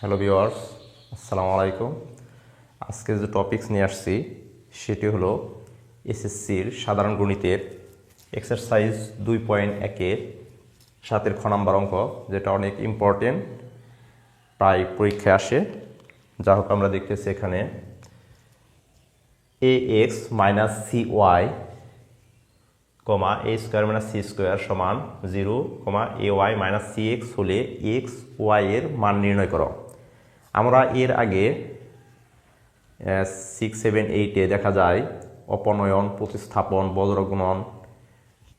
Hello viewers আসসালামু আলাইকুম। আজকে যে টপিকস নিয়ে আসছি, সেটি হলো এসএসসির সাধারণ গণিতের এক্সারসাইজ দুই পয়েন্ট একের সাতের খ নাম্বার অঙ্ক, যেটা অনেক ইম্পর্টেন্ট প্রায় পরীক্ষায় আসে। যা হোক, আমরা দেখতেছি এখানে a x minus c y comma a square minus c square সমান zero comma a y minus c x হলে এক্স ওয়াই এর মান নির্ণয় করো। আমরা এর আগে সিক্স সেভেন এইটে দেখা যায়, অপনয়ন, প্রতিস্থাপন বজ্রগণন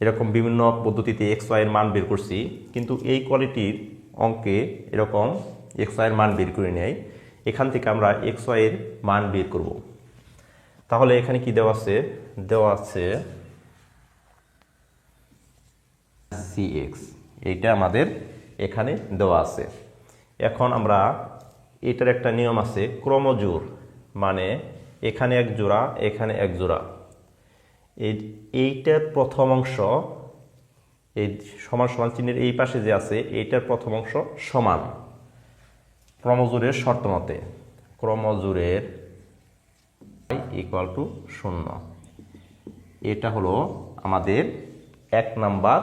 এরকম বিভিন্ন পদ্ধতিতে এক্স ওয়াইয়ের মান বের করছি। কিন্তু এই কোয়ালিটির অঙ্কে এরকম এক্স ওয়াইয়ের মান বের করে নেয় এখান থেকে আমরা এক্স ওয়াইয়ের মান বের করব। তাহলে এখানে কি দেওয়া আছে? দেওয়া আছে সি এক্স এইটা আমাদের এখানে দেওয়া আছে। এখন আমরা এটার একটা নিয়ম আছে, ক্রমজোর মানে এখানে এক জোড়া, এখানে এক জোড়া। এই, এইটার প্রথম অংশ, এই সমান সমান চিহ্নের এই পাশে যে আছে এইটার প্রথম অংশ সমান। ক্রমজোরের শর্ত মতে ক্রমজোরের ইকুয়াল টু শূন্য। এটা হলো আমাদের এক নাম্বার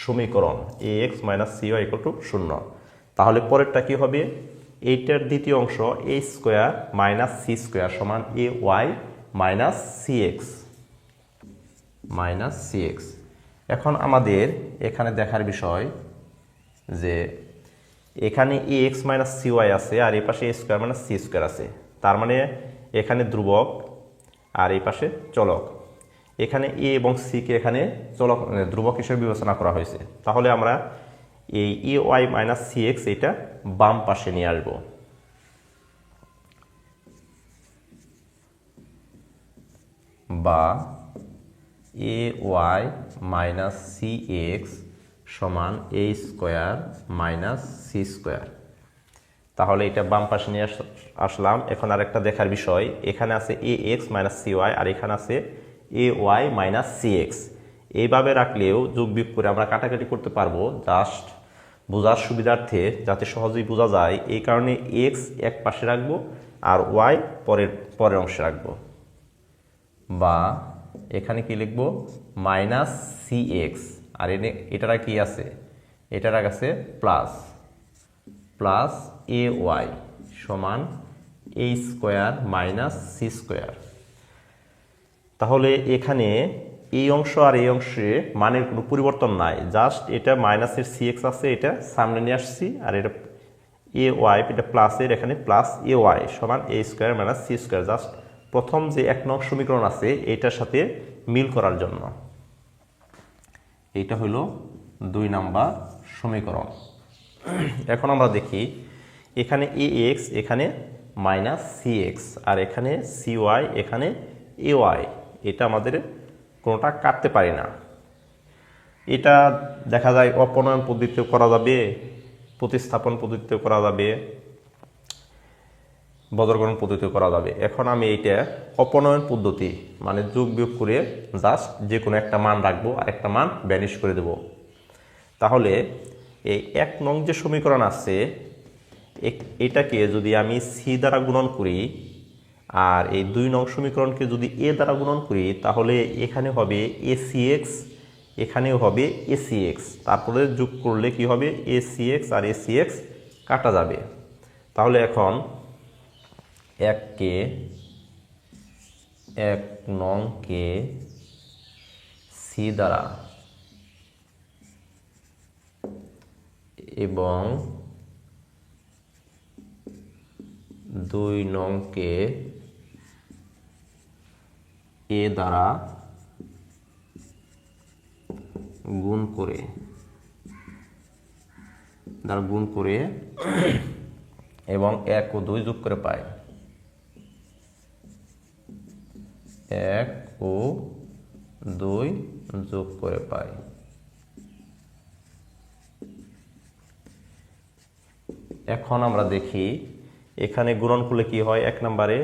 সমীকরণ a x minus c y equal to শূন্য। তাহলে পরেরটা কি হবে? এইটার দ্বিতীয় অংশ a square minus c square সমান a y minus c x minus c x এখন আমাদের এখানে দেখার বিষয় যে এখানে a x minus c y আছে আর এই পাশে a square minus c square আছে। তার মানে এখানে ধ্রুবক আর এই পাশে চলক। এখানে এ এবং সিকে এখানে চলক মানে ধ্রুবক হিসেবে বিবেচনা করা হয়েছে। তাহলে আমরা এই a y minus c x এটা বাম পাশে নিয়ে আসব। বা a y minus c x সমান a square minus c square তাহলে এটা বাম পাশে নিয়ে আস- আসলাম। এখন আরেকটা দেখার বিষয়। এখানে আছে a x minus c y আর এখানে আছে a y minus c x এইভাবে রাখলেও যোগ বিয়োগ করে আমরা কাটাকাটি করতে পারব। জাস্ট বোঝার সুবিধার্থে যাতে সহজেই বোঝা যায়, এই কারণে এক্স এক পাশে রাখব আর ওয়াই পরের পরের অংশে রাখব। বা এখানে কি লিখব? মাইনাস সি এক্স আর এনে, এটারা কি আছে? এটার আছে প্লাস প্লাস এ ওয়াই সমান a square minus c square. তাহলে এখানে এই অংশ আর এই অংশে মানের কোনো পরিবর্তন নাই। জাস্ট এটা মাইনাসের সি এক্স আছে, এটা সামনে নিয়ে আসছি, আর এটা এ ওয়াই এটা প্লাসের এখানে প্লাস এ ওয়াই সমান a square minus c square just প্রথম যে এক নং সমীকরণ আছে, এটার সাথে মিল করার জন্য। এইটা হলো দুই নাম্বার সমীকরণ। এখন আমরা দেখি, এখানে এ এক্স এখানে মাইনাস সি এক্স আর এখানে সি ওয়াই এখানে এ ওয়াই এটা আমাদের কোনোটা কাটতে পারি না। এটা দেখা যায় অপনয়ন পদ্ধতিতেও করা যাবে, প্রতিস্থাপন পদ্ধতিতেও করা যাবে বদরগণন পদ্ধতিতেও করা যাবে। এখন আমি এইটা অপনয়ন পদ্ধতি মানে যোগ বিয়োগ করে জাস্ট যে কোনো একটা মান রাখব আর একটা মান ব্যানিশ করে দেব। তাহলে এই এক নং যে সমীকরণ আছে এটাকে যদি আমি সি দ্বারা গুণন করি আর এই দুই নং সমীকরণকে যদি এ দ্বারা গুণন করি, তাহলে এখানে হবে এ সি এক্স এখানেও হবে এ সি এক্স তারপরে যোগ করলে কি হবে? এ সি এক্স আর এ সি এক্স কাটা যাবে। তাহলে এখন এককে এক নংকে সি দ্বারা এবং দুই নংকে এ দ্বারা গুণ করে, দ্বারা গুণ করে এবং এক ও দুই যোগ করে পাই এক ও দুই যোগ করে পাই এখন আমরা দেখি এখানে গুণন করলে কি হয়? এক নম্বরে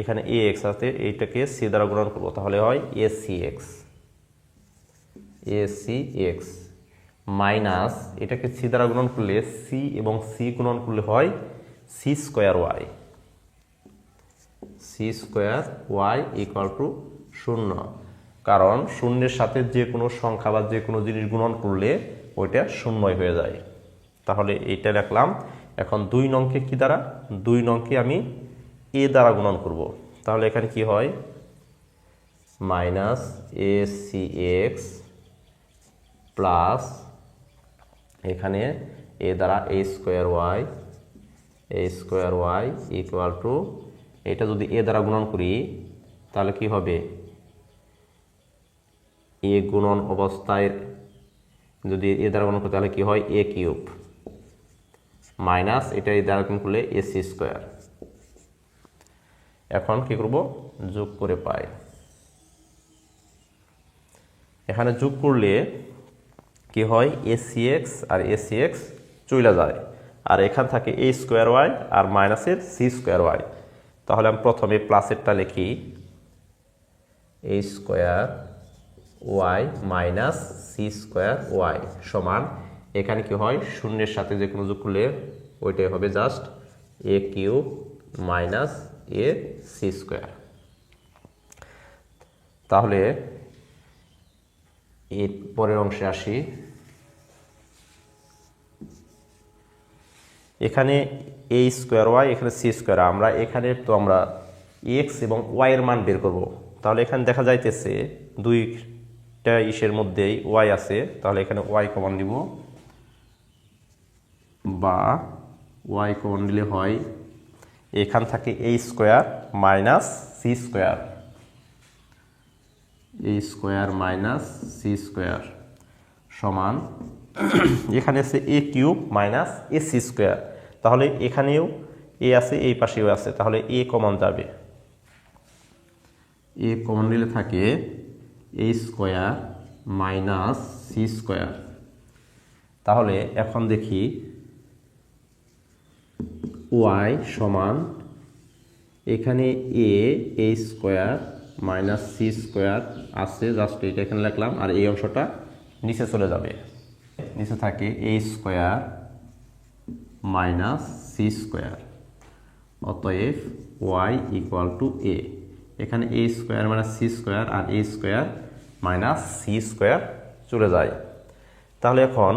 এখানে এ এক্স আছে, এইটাকে সি দ্বারা গুণন করব। তাহলে হয় a c x a c x minus এটাকে সি দ্বারা গুণন করলে সি এবং সি গুণন করলে হয় c square y c square y equal to শূন্য। কারণ শূন্যের সাথে যে কোনো সংখ্যা বা যে কোনো জিনিস গুণন করলে ওইটা শূন্যই হয়ে যায়। তাহলে এইটা রাখলাম। এখন দুই নংকে কি দ্বারা? দুই নংকে আমি এ দ্বারা গুণন করব। তাহলে এখানে কি হয়? Minus a c x plus এখানে এ দ্বারা a square y, a square y equal to, এটা যদি এ দ্বারা গুণন করি, তাহলে কি হবে? এ গুণন অবস্থায় যদি এ দ্বারা গুণন করি, তাহলে কি হয়? এ কিউব। মাইনাস এটা এ দ্বারা গুণ করলে এ সি স্কোয়ার। এখন কি করব? যোগ করে পাই। এখানে যোগ করলে কি হয়? এ সি এক্স আর এ সি এক্স চলে যায়। আর এখান থাকে এ স্কোয়ার ওয়াই আর মাইনাসের সি স্কোয়ার ওয়াই তাহলে আমি প্রথমে প্লাসেরটা লিখি। A square y minus c square y সমান এখানে কি হয়? শূন্যের সাথে যে কোনো যোগ করলে ওইটাই হবে just a cube minus a c square. তাহলে এর পরের অংশে আসি। এখানে এ স্কোয়ার ওয়াই, এখানে সি স্কোয়ার। আমরা এখানে তো আমরা এক্স এবং ওয়াই এর মান বের করব। তাহলে এখানে দেখা যাইতেছে দুইটা ইসের মধ্যেই ওয়াই আছে। তাহলে এখানে ওয়াই কমন নিব বা ওয়াই কমন নিলে হয় এখান থাকে a square minus c square. A square minus c square সমান এখানে আছে a cube minus a c square. তাহলে এখানেও এ আছে, এই পাশেও আছে, তাহলে এ কমন যাবে। এ কমন নিলে থাকে a square minus c square. তাহলে এখন দেখি ওয়াই সমান এখানে a a square minus c square আছে, জাস্ট এটা এখানে লিখলাম, আর এই অংশটা নিচে চলে যাবে। নিচে থাকে a square minus c square, অতএব ওয়াই ইকুয়াল টু এ। এখানে a square minus c square R a square minus c square চলে যায়। তাহলে এখন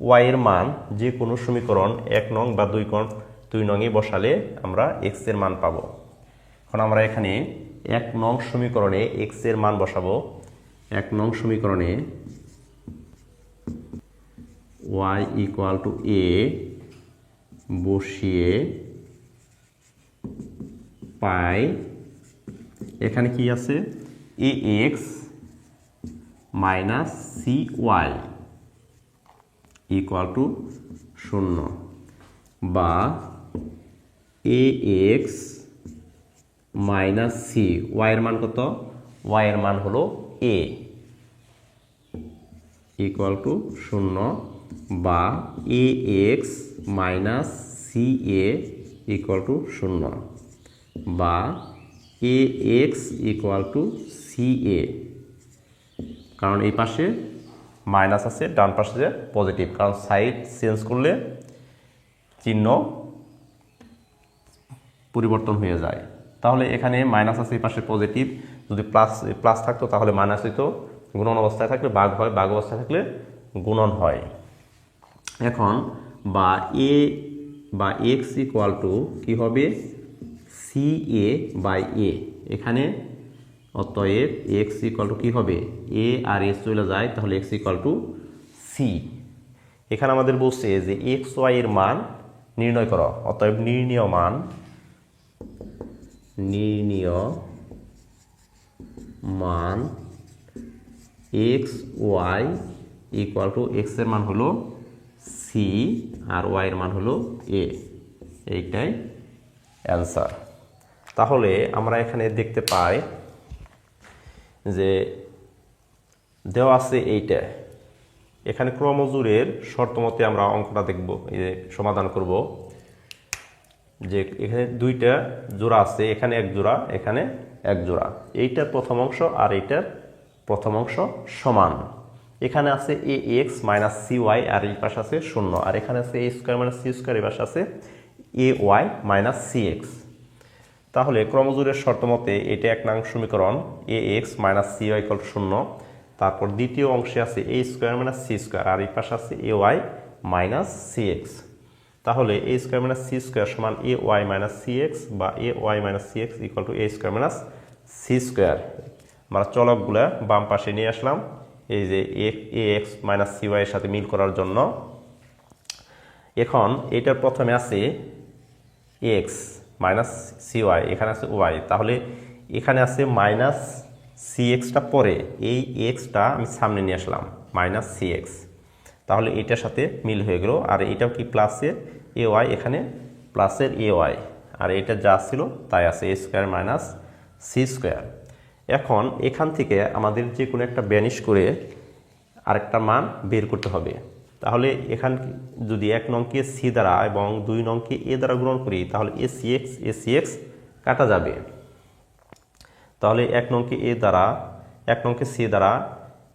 ওয়াই এর মান যে কোনো সমীকরণ এক নং বা দুই কণ দুই নংয়ে বসালে আমরা এক্সের মান পাবো। এখন আমরা এখানে এক নং সমীকরণে এক্সের মান বসাবো। এক নং সমীকরণে ওয়াই ইকুয়াল টু এ বসিয়ে পাই। এখানে কি আছে? A x minus c y equal to শূন্য বা এ এক্স মাইনাস সি ওয়াইয়ের মান কত? ওয়াইয়ের মান হলো এ ইকুয়াল টু শূন্য বা a x minus c a equal to শূন্য বা a x equal to c a কারণ এই পাশে মাইনাস আছে, ডান পাশে যে পজিটিভ কারণ সাইড চেঞ্জ করলে চিহ্ন পরিবর্তন হয়ে যায়। তাহলে এখানে মাইনাস আছে এই পাশে পজিটিভ যদি প্লাস প্লাস থাকতো তাহলে মাইনাস হইতো, গুণন অবস্থায় থাকলে বাঘ হয় বাঘ অবস্থায় থাকলে গুণন হয়। এখন বা এ বা এক্স ইকুয়াল টু কী হবে? সি এ বাই এ এখানে অতএব এক্স ইকুয়াল টু কী হবে? এ আর এস চলে যায়, তাহলে এক্স ইকুয়াল টু সি এখানে আমাদের বলছে যে এক্স ওয়াই এর মান নির্ণয় করো। অতএব নির্ণীয় মান নির্ণীয় মান এক্স ওয়াই ইকুয়াল টু এক্সের মান হলো সি আর ওয়াই এর মান হলো এ এইটাই অ্যান্সার তাহলে আমরা এখানে দেখতে পাই যে দেওয়া আছে এইটা। এখানে ক্রমজোরের শর্ত মতে আমরা অঙ্কটা দেখব, এই যে সমাধান করব। যে এখানে দুইটা জোড়া আছে, এখানে এক জোড়া, এখানে এক জোড়া। এইটার প্রথম অংশ আর এইটার প্রথম অংশ সমান। এখানে আছে a x minus c y আর এই পাশে আছে শূন্য। আর এখানে আছে a square minus c square এই পাশে আছে a y minus c x তাহলে ক্রমজোরের শর্ত মতে এটা এক নং সমীকরণ a x minus c y call শূন্য। তারপর দ্বিতীয় অংশে আছে a square minus c square আর এই পাশে আছে a y minus c x তাহলে a square minus c square সমান a y minus c x বা a y minus c x equal to a square minus c square আমরা চলকগুলা বাম পাশে নিয়ে আসলাম, এই যে a x minus c y এর সাথে মিল করার জন্য। এখন এটার প্রথমে আছে এক্স মাইনাস সি ওয়াই এখানে আছে ওয়াই তাহলে এখানে আছে মাইনাস সি এক্সটা পরে এই এক্সটা আমি সামনে নিয়ে আসলাম, মাইনাস সি এক্স তাহলে এটার সাথে মিল হয়ে গেল, আর এটাও কি প্লাসের এ ওয়াই এখানে প্লাসের এ ওয়াই আর এটা যা ছিল তাই আছে a square minus c square এখন এখান থেকে আমাদের যে কোনো একটা ব্যানিশ করে আরেকটা মান বের করতে হবে। তাহলে এখান যদি এক নংকে সি দ্বারা এবং দুই নংকে এ দ্বারা গ্রহণ করি, তাহলে a c x a c x কাটা যাবে। তাহলে এক নংকে এ দ্বারা, এক নংকে সি দ্বারা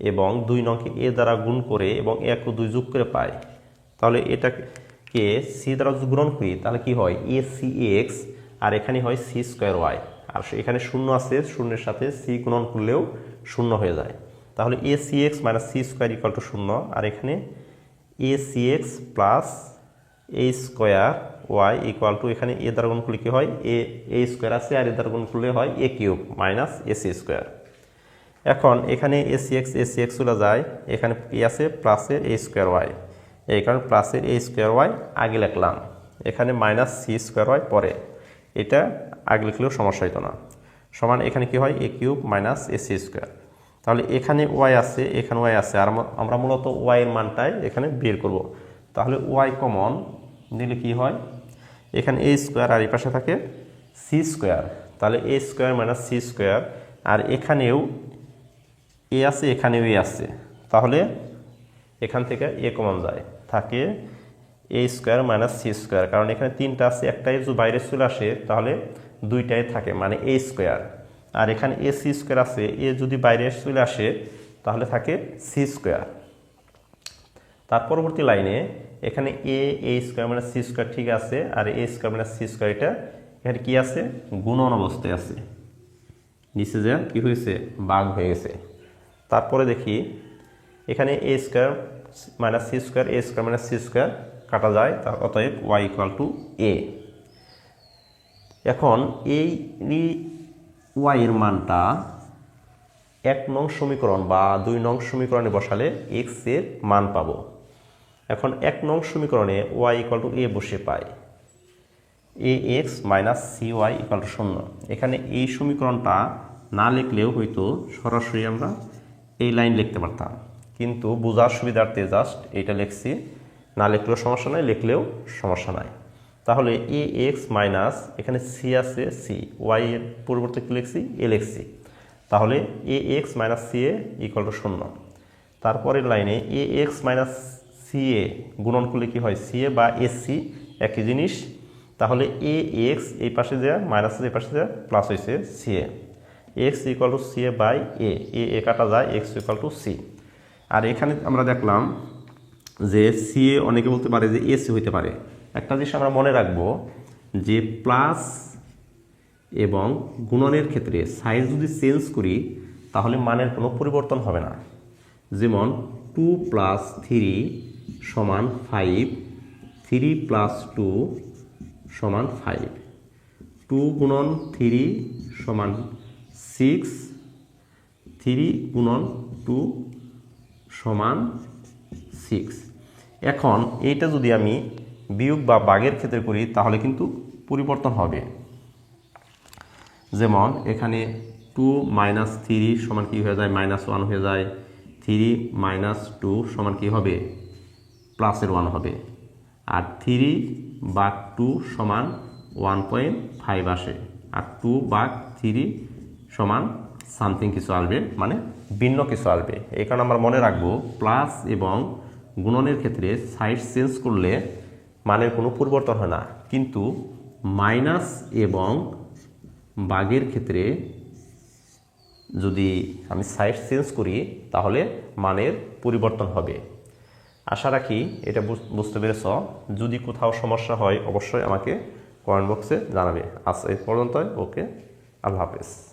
এবং দুই নংকে এ দ্বারা গুণ করে এবং এক ও দুই যোগ করে পাই। তাহলে এটাকে সি দ্বারা যদি গ্রহণ করি, তাহলে কি হয়? এ সি এক্স আর এখানে হয় সি স্কোয়ার ওয়াই আর এখানে শূন্য আছে, শূন্যের সাথে সি গুণন করলেও শূন্য হয়ে যায়। তাহলে a c x minus c square equal to শূন্য, আর এখানে a c x plus a square y equal to এখানে এ দ্বারা গুণ করলে কী হয়? এ এ স্কোয়ার আছে আর এ দ্বারা গুণ করলে হয় a cube minus a c square এখন এখানে a c x a c x চলে যায়। এখানে কি আছে? প্লাসের এ স্কোয়ার ওয়াই এই কারণে প্লাসের এ স্কোয়ার ওয়াই আগে লিখলাম। এখানে মাইনাস সি স্কোয়ার ওয়াই পরে। এটা আগে লিখলেও সমস্যা হতো না। সমান এখানে কি হয়? A cube minus a c square তাহলে এখানে ওয়াই আছে, এখানে ওয়াই আছে। আর আমরা মূলত ওয়াই এর মানটাই এখানে বের করব। তাহলে ওয়াই কমন দিলে কি হয়? এখানে এ স্কোয়ার আর এই পাশে থাকে সি স্কোয়ার তাহলে a square minus c square আর এখানেও এ আছে, এখানেও এ আছে। তাহলে এখান থেকে এ কমন যায়। থাকে a square minus c square কারণ এখানে তিনটা আছে, একটাই যদি বাইরে চলে আসে, তাহলে দুইটাই থাকে মানে এ স্কোয়ার আর এখানে এ সি স্কোয়ার আছে এ যদি বাইরে চলে আসে, তাহলে থাকে সি স্কোয়ার তার পরবর্তী লাইনে এখানে এ এ স্কোয়ার মানে সি স্কোয়ার ঠিক আছে, আর এ স্কোয়ার মানে সি স্কোয়ার এটা, এখানে কী আছে? গুণন অবস্থায় আছে। নিচে যা কি হয়েছে? বাঘ হয়ে গেছে। তারপরে দেখি, এখানে a square minus c square a square minus c square কাটা যায়, তার অতএব ওয়াই ইকুয়াল টু এ এখন এই ওয়াই এর মানটা এক নং সমীকরণ বা দুই নং সমীকরণে বসালে এক্সের মান পাবো। এখন এক নং সমীকরণে ওয়াই ইকুয়াল টু এ বসে পাই a x minus c y equal to শূন্য। এখানে এই সমীকরণটা না লিখলেও হয়তো সরাসরি আমরা এই লাইন লিখতে পারতাম। কিন্তু বোঝার সুবিধার্থে জাস্ট এটা লিখছি। না লিখলেও সমস্যা নাই, লিখলেও সমস্যা নাই। তাহলে এ এক্স মাইনাস এখানে সি আছে সি ওয়াই এর পরিবর্তে কি লিখছি? এ লিখছি। তাহলে A X minus C A equal to শূন্য। তারপরের লাইনে A X minus C A গুণন করলে কি হয়? সি এ বা এস সি একই জিনিস। তাহলে এ এক্স এই পাশে দেওয়া মাইনাস এই পাশে দেওয়া প্লাস হয়েছে C A. X equal to C A by A A A কাটা যায় এক্স ইকুয়াল টু সি আর এখানে আমরা দেখলাম যে সি এ অনেকে বলতে পারে যে এসি হইতে পারে। একটা জিনিস আমরা মনে রাখব যে প্লাস এবং গুণনের ক্ষেত্রে সাইজ যদি চেঞ্জ করি, তাহলে মানের কোনো পরিবর্তন হবে না। যেমন টু প্লাস থ্রি সমান ফাইভ, থ্রি প্লাস টু সমান ফাইভ। টু গুণন থ্রি সমান সিক্স, থ্রি গুণন টু সমান সিক্স। এখন এইটা যদি আমি বিয়োগ বা বাগের ক্ষেত্রে করি, তাহলে কিন্তু পরিবর্তন হবে। যেমন এখানে টু মাইনাস থ্রি সমান কী হয়ে যায়? মাইনাস ওয়ান হয়ে যায়। থ্রি মাইনাস টু সমান কী হবে? প্লাসের ওয়ান হবে। আর থ্রি বা টু সমান ওয়ান পয়েন্ট ফাইভ আসে। আর টু বা থ্রি সমান সামথিং কিছু আসবে মানে ভিন্ন কিছু আসবে। এই কারণে আমরা মনে রাখব প্লাস এবং গুণনের ক্ষেত্রে সাইড চেঞ্জ করলে মানের কোনো পরিবর্তন হয় না। কিন্তু মাইনাস এবং বাগের ক্ষেত্রে যদি আমি সাইড চেঞ্জ করি, তাহলে মানের পরিবর্তন হবে। আশা রাখি এটা বুঝ- বুঝতে পেরেছ। যদি কোথাও সমস্যা হয়, অবশ্যই আমাকে কমেন্ট বক্সে জানাবে। আজ এই পর্যন্তই। ওকে, আল্লাহ হাফেজ।